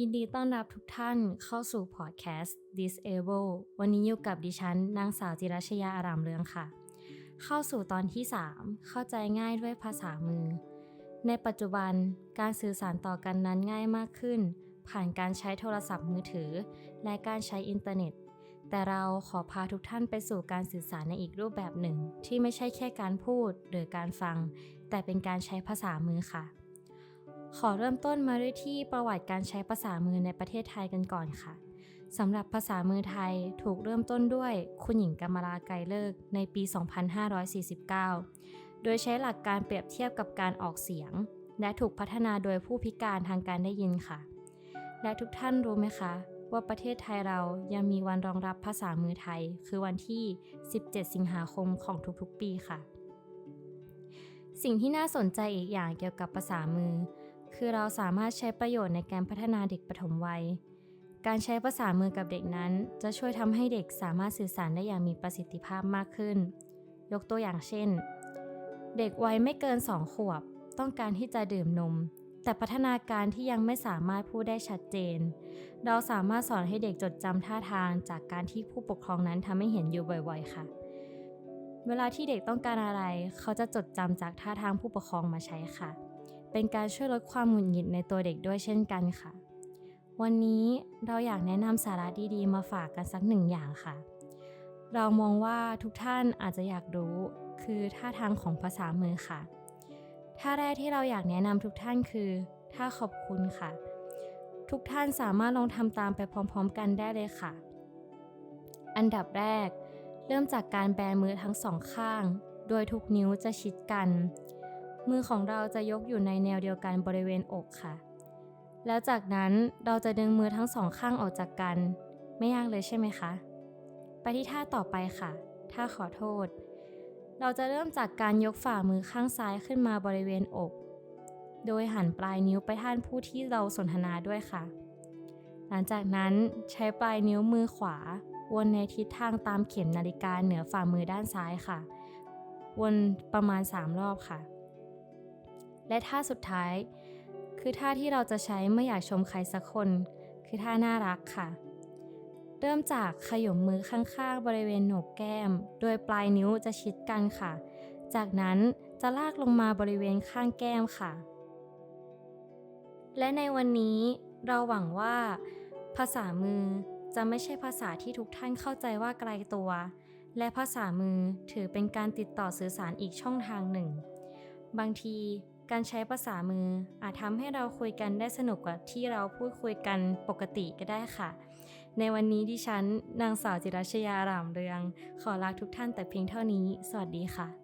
ยินดีต้อนรับทุกท่านเข้าสู่พอดแคสต์ Disable วันนี้อยู่กับดิฉันนางสาวจิรัชยาอารามเรืองค่ะ เข้าสู่ตอนที่ 3 เข้าใจง่ายด้วยภาษามือ ในปัจจุบันการสื่อสารต่อกันนั้นง่ายมากขึ้น ผ่านการใช้โทรศัพท์มือถือ และการใช้อินเทอร์เน็ต แต่เราขอพาทุกท่านไปสู่การสื่อสารในอีกรูปแบบหนึ่ง ที่ไม่ใช่แค่การพูดหรือการฟัง แต่เป็นการใช้ภาษามือค่ะ ขอเริ่มต้นมาด้วยที่ประวัติการใช้ภาษามือในประเทศไทยกันก่อนค่ะสำหรับภาษามือไทยถูกเริ่มต้นด้วยคุณหญิงกมลาไกรเลิกในปี 2549 โดยใช้หลักการเปรียบเทียบกับการออกเสียง และถูกพัฒนาโดยผู้พิการทางการได้ยินค่ะ และทุกท่านรู้ไหมคะ ว่าประเทศไทยเรายังมีวันรองรับภาษามือไทย คือวันที่ 17 สิงหาคมของทุกๆ ปีค่ะ สิ่งที่น่าสนใจอีกอย่างเกี่ยวกับภาษามือ คือเราสามารถใช้ประโยชน์ในการพัฒนาเด็กปฐมวัย การใช้ภาษามือกับเด็กนั้น จะช่วยทำให้เด็กสามารถสื่อสารได้อย่างมีประสิทธิภาพมากขึ้น ยกตัวอย่างเช่น เด็กวัยไม่เกิน 2 ขวบ ต้องการที่จะดื่มนม แต่พัฒนาการที่ยังไม่สามารถพูดได้ชัดเจน เราสามารถสอนให้เด็กจดจำท่าทางจากการที่ผู้ปกครองนั้นทำให้เห็นอยู่บ่อยๆ ค่ะ เวลาที่เด็กต้องการอะไร เขาจะจดจำจากท่าทางผู้ปกครองมาใช้ค่ะ เป็นการช่วยลดความหงุดหงิดในตัวเด็กด้วยเช่นกันค่ะ วันนี้เราอยากแนะนำสาระดีๆ มาฝากกันสักหนึ่งอย่างค่ะ เรามองว่าทุกท่านอาจจะอยากรู้คือท่าทางของภาษามือค่ะ ท่าแรกที่เราอยากแนะนำทุกท่านคือท่าขอบคุณค่ะ ทุกท่านสามารถลองทำตามไปพร้อม ๆ กันได้เลยค่ะ อันดับแรก เริ่มจากการแบมือทั้งสองข้าง โดยทุกนิ้วจะชิดกัน มือของเราจะยกอยู่ในแนวเดียวกันบริเวณอกค่ะ แล้วจากนั้นเราจะดึงมือทั้งสองข้างออกจากกัน ไม่ยากเลยใช่ไหมคะ ไปที่ท่าต่อไปค่ะ ท่าขอโทษ เราจะเริ่มจากการยกฝ่ามือข้างซ้ายขึ้นมาบริเวณอก โดยหันปลายนิ้วไปท่านผู้ที่เราสนทนาด้วยค่ะ หลังจากนั้นใช้ปลายนิ้วมือขวา วนในทิศทางตามเข็มนาฬิกาเหนือฝ่ามือด้านซ้ายค่ะ วนประมาณ 3 รอบค่ะ และท่าสุดท้าย คือท่าที่เราจะใช้เมื่ออยากชมใครสักคน คือท่าน่ารักค่ะ เริ่มจากขยมมือข้างๆ บริเวณโหนกแก้ม โดยปลายนิ้วจะชิดกันค่ะ จากนั้นจะลากลงมาบริเวณข้างแก้มค่ะ และในวันนี้เราหวังว่า ภาษามือจะไม่ใช่ภาษาที่ทุกท่านเข้าใจว่าไกลตัว และภาษามือถือเป็นการติดต่อสื่อสารอีกช่องทางหนึ่งบางที การใช้ภาษามือ อาจทำให้เราคุยกันได้สนุกกว่าที่เราพูดคุยกันปกติก็ได้ค่ะ ในวันนี้ดิฉัน นางสาวจิรัชยารามเรือง ขอลาทุกท่านแต่เพียงเท่านี้ สวัสดีค่ะ